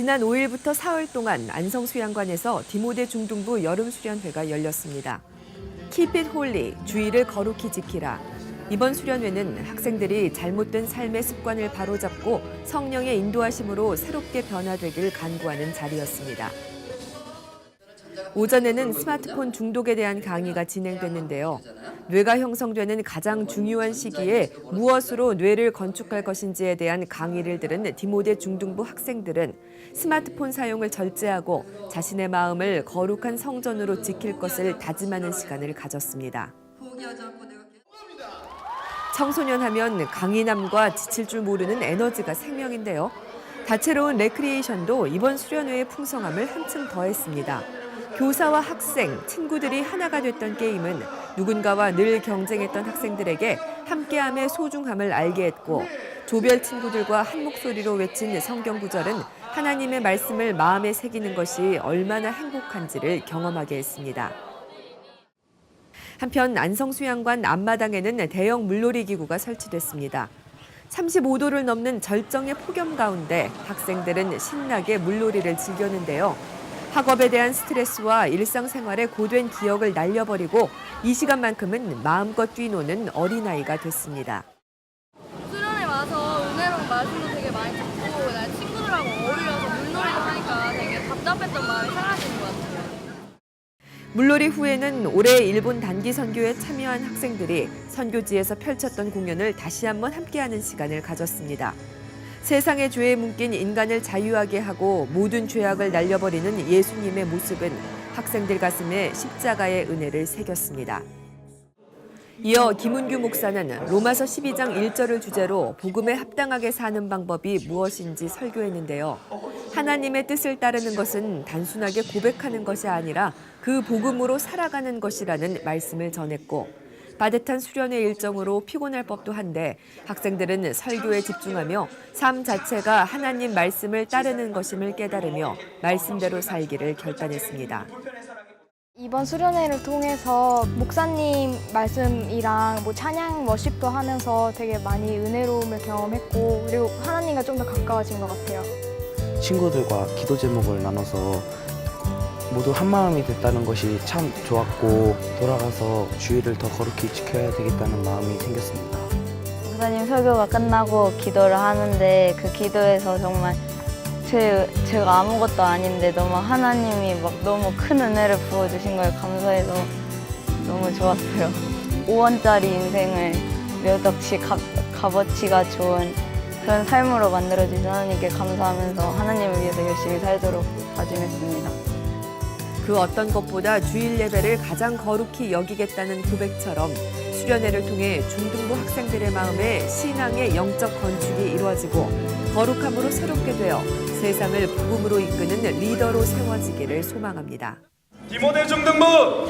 지난 5일부터 사흘 동안 안성수양관에서 디모데 중등부 여름수련회가 열렸습니다. Keep it holy, 주의를 거룩히 지키라. 이번 수련회는 학생들이 잘못된 삶의 습관을 바로잡고 성령의 인도하심으로 새롭게 변화되길 간구하는 자리였습니다. 오전에는 스마트폰 중독에 대한 강의가 진행됐는데요. 뇌가 형성되는 가장 중요한 시기에 무엇으로 뇌를 건축할 것인지에 대한 강의를 들은 디모데 중등부 학생들은 스마트폰 사용을 절제하고 자신의 마음을 거룩한 성전으로 지킬 것을 다짐하는 시간을 가졌습니다. 청소년 하면 강인함과 지칠 줄 모르는 에너지가 생명인데요. 다채로운 레크리에이션도 이번 수련회의 풍성함을 한층 더했습니다. 교사와 학생, 친구들이 하나가 됐던 게임은 누군가와 늘 경쟁했던 학생들에게 함께함의 소중함을 알게 했고 조별 친구들과 한 목소리로 외친 성경 구절은 하나님의 말씀을 마음에 새기는 것이 얼마나 행복한지를 경험하게 했습니다. 한편 안성수양관 앞마당에는 대형 물놀이 기구가 설치됐습니다. 35도를 넘는 절정의 폭염 가운데 학생들은 신나게 물놀이를 즐겼는데요. 학업에 대한 스트레스와 일상생활의 고된 기억을 날려버리고 이 시간만큼은 마음껏 뛰노는 어린아이가 됐습니다. 수련회 와서 은혜로운 말씀도 되게 많이 듣고 나 친구들하고 어울려서 물놀이도 하니까 되게 답답했던 마음이 사라지는 것 같아요. 물놀이 후에는 올해 일본 단기 선교에 참여한 학생들이 선교지에서 펼쳤던 공연을 다시 한번 함께하는 시간을 가졌습니다. 세상의 죄에 묶인 인간을 자유하게 하고 모든 죄악을 날려버리는 예수님의 모습은 학생들 가슴에 십자가의 은혜를 새겼습니다. 이어 김은규 목사는 로마서 12장 1절을 주제로 복음에 합당하게 사는 방법이 무엇인지 설교했는데요. 하나님의 뜻을 따르는 것은 단순하게 고백하는 것이 아니라 그 복음으로 살아가는 것이라는 말씀을 전했고 빠듯한 수련회 일정으로 피곤할 법도 한데 학생들은 설교에 집중하며 삶 자체가 하나님 말씀을 따르는 것임을 깨달으며 말씀대로 살기를 결단했습니다. 이번 수련회를 통해서 목사님 말씀이랑 뭐 찬양 워십도 하면서 되게 많이 은혜로움을 경험했고 그리고 하나님과 좀 더 가까워진 것 같아요. 친구들과 기도 제목을 나눠서 모두 한 마음이 됐다는 것이 참 좋았고 돌아가서 주의를 더 거룩히 지켜야 되겠다는 마음이 생겼습니다. 목사님 설교가 끝나고 기도를 하는데 그 기도에서 정말 제, 제가 아무것도 아닌데 너무 하나님이 막 너무 큰 은혜를 부어주신 거에 감사해서 너무 좋았어요. 5원짜리 인생을 몇 억씩 값, 값어치가 좋은 그런 삶으로 만들어주신 하나님께 감사하면서 하나님을 위해서 열심히 살도록 다짐했습니다. 그 어떤 것보다 주일 예배를 가장 거룩히 여기겠다는 고백처럼 수련회를 통해 중등부 학생들의 마음에 신앙의 영적 건축이 이루어지고 거룩함으로 새롭게 되어 세상을 복음으로 이끄는 리더로 세워지기를 소망합니다. 디모데 중등부